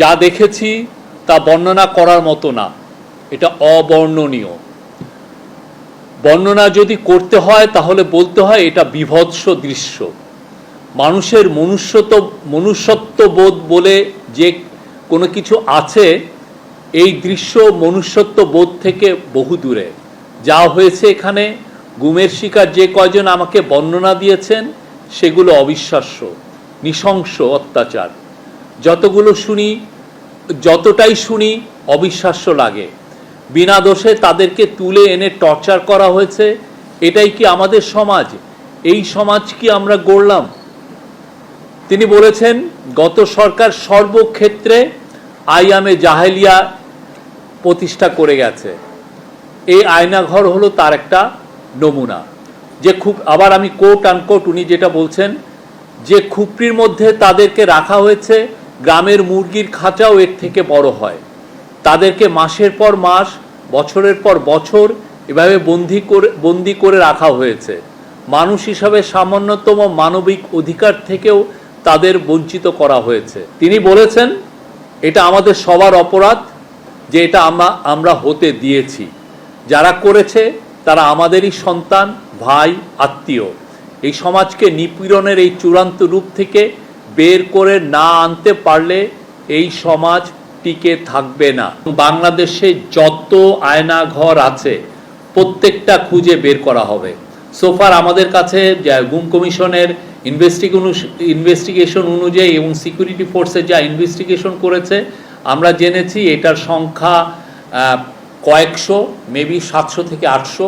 যা দেখেছি তা বর্ণনা করার মতো না। এটা অবর্ণনীয়। বর্ণনা যদি করতে হয়, তাহলে বলতে হয় এটা বিভৎস দৃশ্য। মানুষের মনুষ্যত মনুষ্যত্ব বোধ বলে যে কোনো কিছু আছে, এই দৃশ্য মনুষ্যত্ব বোধ থেকে বহু দূরে। যা হয়েছে এখানে, গুমের শিকার যে কয়জন আমাকে বর্ণনা দিয়েছেন, সেগুলো অবিশ্বাস্য, নৃশংস অত্যাচার। যতগুলো শুনি, যতটাই শুনি, অবিশ্বাস্য লাগে। বিনা দোষে তাদেরকে তুলে এনে টর্চার করা হয়েছে। এটাই কি আমাদের সমাজ? এই সমাজ কি আমরা গড়লাম? তিনি বলেছেন, গত সরকার সর্বক্ষেত্রে আইয়ামে জাহেলিয়া প্রতিষ্ঠা করে গেছে। এই আয়নাঘর হলো তার একটা নমুনা। যে খুব, আবার আমি কোট আনকোট উনি যেটা বলছেন, যে খুপড়ির মধ্যে তাদেরকে রাখা হয়েছে গ্রামের মুরগির খাঁচাও এর থেকে বড় হয়। তাদেরকে মাসের পর মাস, বছরের পর বছর এভাবে বন্দি করে বন্দি করে রাখা হয়েছে। মানুষ হিসাবে সামান্যতম মানবিক অধিকার থেকেও তাদের বঞ্চিত করা হয়েছে। তিনি বলেছেন, এটা আমাদের সবার অপরাধ যে এটা আমরা আমরা হতে দিয়েছি। যারা করেছে, তারা আমাদেরই সন্তান, ভাই, আত্মীয়। এই সমাজকে নিপীড়নের এই চূড়ান্ত রূপ থেকে বের করে না আনতে পারলে এই সমাজ টিকে থাকবে না। বাংলাদেশে যত আয়নাঘর আছে, প্রত্যেকটা খুঁজে বের করা হবে। সোফার আমাদের কাছে গুম কমিশনের ইনভেস্টিগেশন অনুযায়ী এবং সিকিউরিটি ফোর্সে যা ইনভেস্টিগেশন করেছে, আমরা জেনেছি এটার সংখ্যা কয়েকশো মেবি সাতশো থেকে আটশো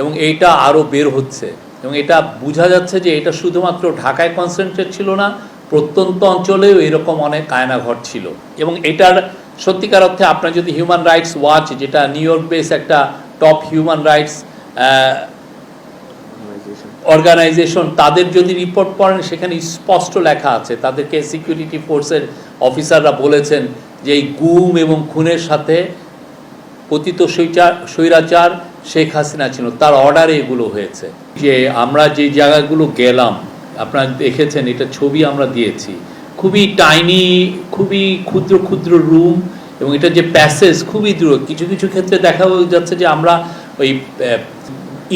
এবং এইটা আরও বের হচ্ছে। এবং এটা বোঝা যাচ্ছে যে এটা শুধুমাত্র ঢাকায় কনসেন্ট্রেট ছিল না প্রত্যন্ত অঞ্চলেও এরকম অনেক আয়নাঘর ছিল। এবং এটার সত্যিকার অর্থে আপনার যদি হিউম্যান রাইটস ওয়াচ যেটা নিউ ইয়র্ক বেস একটা টপ হিউম্যান রাইটস অর্গানাইজেশন তাদের যদি রিপোর্ট পড়েন সেখানে স্পষ্ট লেখা আছে। তাদেরকে সিকিউরিটি ফোর্সের অফিসাররা বলেছেন যে এই গুম এবং খুনের সাথে পতিত স্বৈরাচার শেখ হাসিনা ছিল। তার অর্ডারে এগুলো হয়েছে। যে আমরা যে জায়গাগুলো গেলাম আপনারা দেখেছেন, এটা ছবি আমরা দিয়েছি। খুবই টাইনি খুবই ক্ষুদ্র ক্ষুদ্র রুম এবং এটা যে প্যাসেজ খুবই দূর। কিছু কিছু ক্ষেত্রে দেখা যাচ্ছে যে আমরা ওই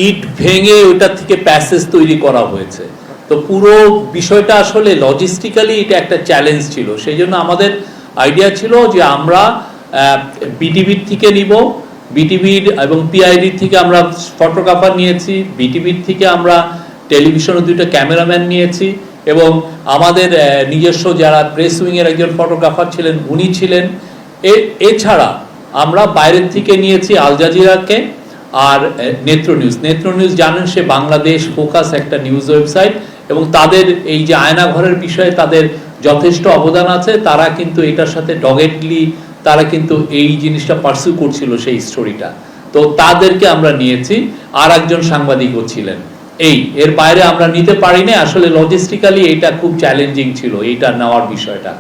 ইট ভেঙে ওইটার থেকে প্যাসেজ তৈরি করা হয়েছে। তো পুরো বিষয়টা আসলে লজিস্টিক্যালি এটা একটা চ্যালেঞ্জ ছিল। সেই জন্য আমাদের আইডিয়া ছিল যে আমরা বিটিভির থেকে নিব। বিটিভির এবং পিআইডির থেকে আমরা ফটোগ্রাফার নিয়েছি। বিটিভির থেকে আমরা টেলিভিশনের দুটো ক্যামেরাম্যান নিয়েছি এবং আমাদের নিজস্ব যারা প্রেস উইংয়ের একজন ফটোগ্রাফার ছিলেন, উনি ছিলেন। এ- এছাড়া আমরা বাইরের থেকে নিয়েছি আল জাজিরাকে আর নেত্র নিউজ নেত্র নিউজ জানেন, সে বাংলাদেশ ফোকাস একটা নিউজ ওয়েবসাইট এবং তাদের এই যে আয়নাঘরের বিষয়ে তাদের যথেষ্ট অবদান আছে, তারা কিন্তু এটার সাথে ডগেটলি তারা কিন্তু এই জিনিসটা পার্সু করছিল সেই স্টোরিটা তো তাদেরকে আমরা নিয়েছি। আর একজন সাংবাদিকও ছিলেন। এই, এর বাইরে আমরা নিতে পারিনি, আসলে লজিস্টিক্যালি এটা খুব চ্যালেঞ্জিং ছিল, এইটা নেওয়ার বিষয়টা।